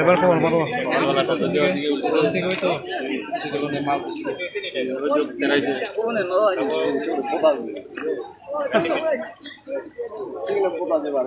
এবার কেমন ভালো মাল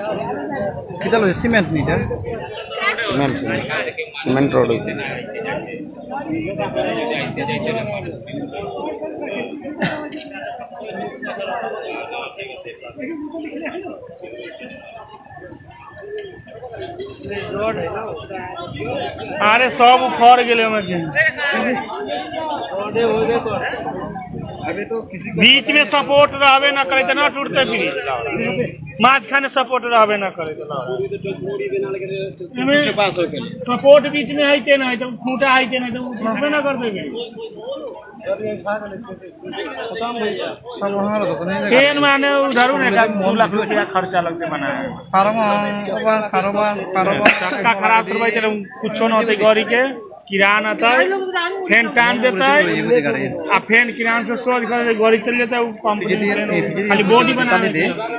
नहीं था सीमेंट सीमेंट सीमेंट रोड ಇದೆ अरे सब फर गए बीच में सपोर्ट रहे ना करे ना टूटते फिर माजखाने सपोर्ट रहबे ना करे सपोर्ट बीच में हईते ना तो खूंटा हईते ना तो उठाबे ना कर देबे ट्रेन माने उधर लाख रुपया खर्चा लगते मना खराब करवाई चले कुछो न होते गड़ी के किरान आता फेन टाइम देता है आ फेन किरान से सोच कर गड़ी चल जाता है खाली बॉडी बना देते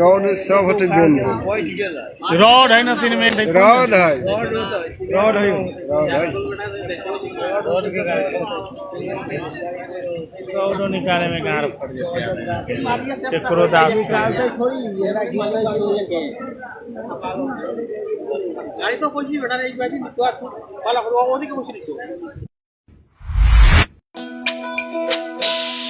রড है ना জন্য রড है না है হয় है निकाले में कहाँ फट जाते हैं तो गाड़ी तो कुछ नहीं बैठा रही बैठी निकला वाला वो भी कुछ नहीं